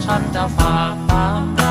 颤的发发。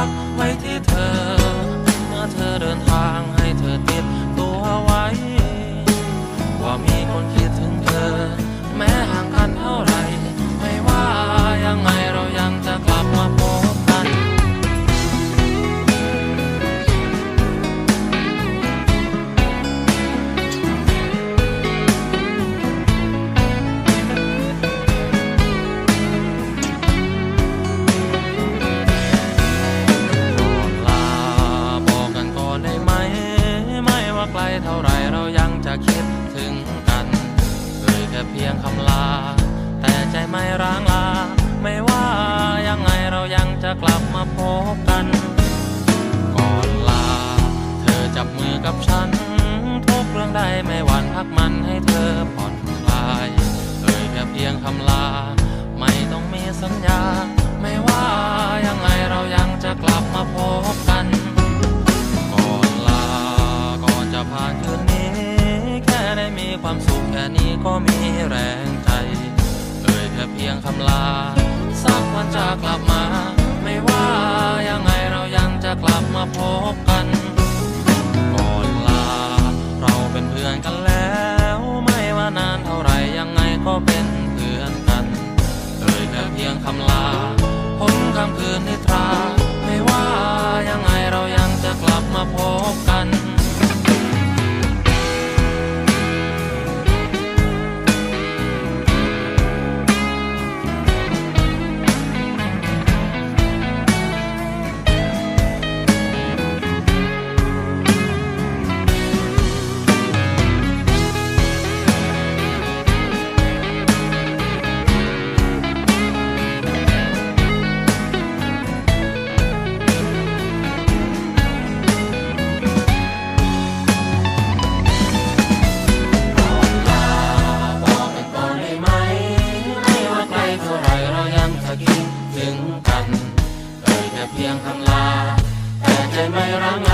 ความสุขแค่นี้ก็มีแรงใจ เอ่ยแค่เพียงคำลา สักวันจะกลับมา ไม่ว่ายังไงเรายังจะกลับมาพบกันก่อนลา เราเป็นเพื่อนกันแล้ว ไม่ว่านานเท่าไรยังไงก็เป็นเพื่อนกัน เอ่ยแค่เพียงคำลาพ้นคำคืนนิทรา ไม่ว่ายังไงเรายังจะกลับมาพบกัน เพียงคำลา แต่ใจไม่ร้าง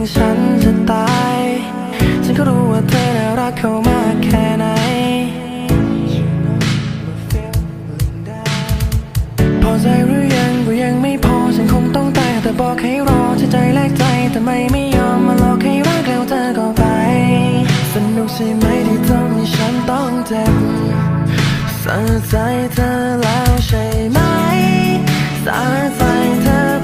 งฉันจะตาย ฉันก็รู้ว่าเธอน่ารักเขามากแค่ไหน พอใจหรือยังก็ยังไม่พอ ฉันคงต้องตายแต่บอกให้รอจะใจแลกใจแต่ไม่ไม่ยอมมาหลอกให้รักแล้วเธอก็ไป สนุกใช่ไหมที่ทำให้ฉันต้องเจ็บสาใจเธอแล้วใช่ไหมสาใจเธอ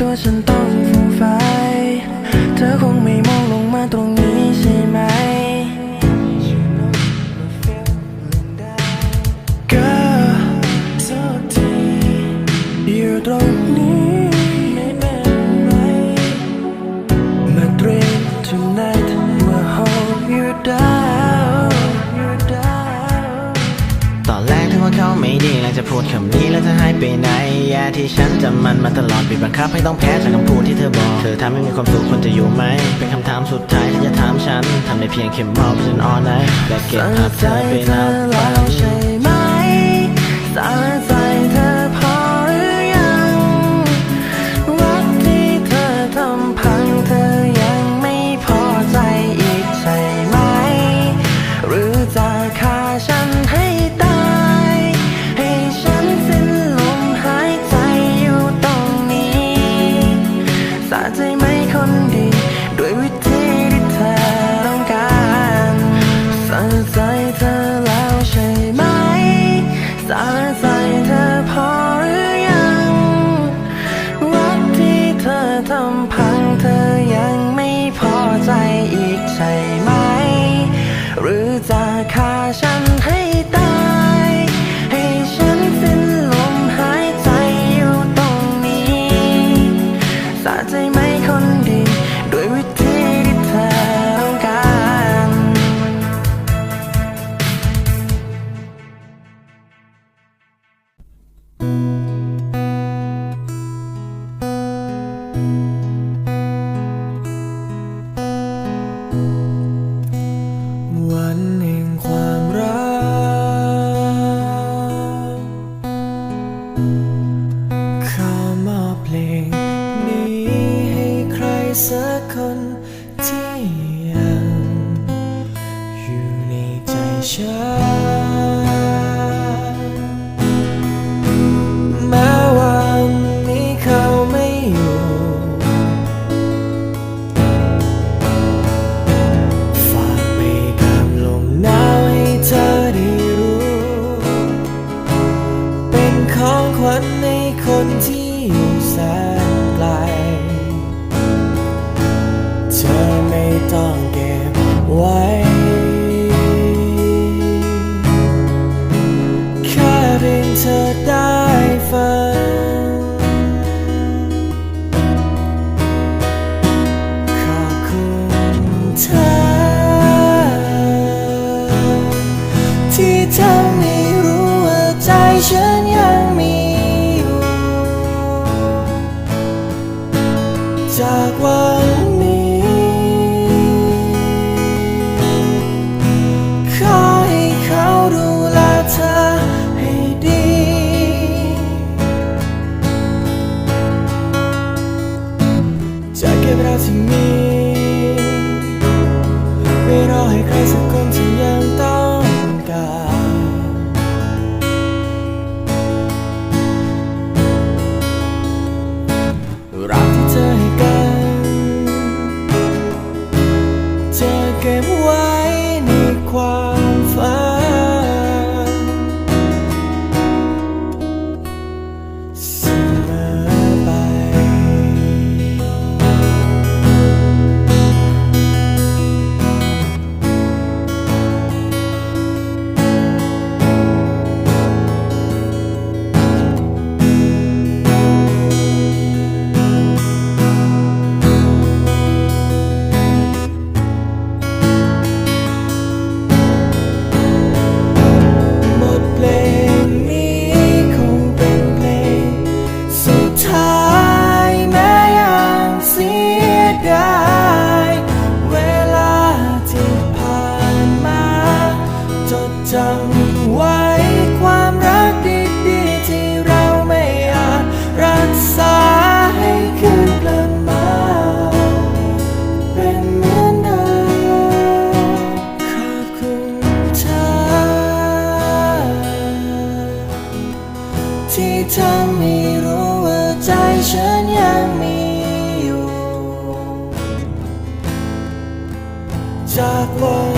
ตัวฉันต้องฟูมไฟเธอคง แล้วจะพูดคำนี้แล้วจะหายไปไหนแย่ที่ฉันจำมันมาตลอดบีบบังคับให้ต้องแพ้จากคำพูดที่เธอบอก เธอทำให้มีความสุขคนจะอยู่ไหม เป็นคำถามสุดท้ายที่จะถามฉันทำได้เพียงเข็มมอบฉันออนไลน์และเก็บภาพเธอไปนับไป show. with me. aqua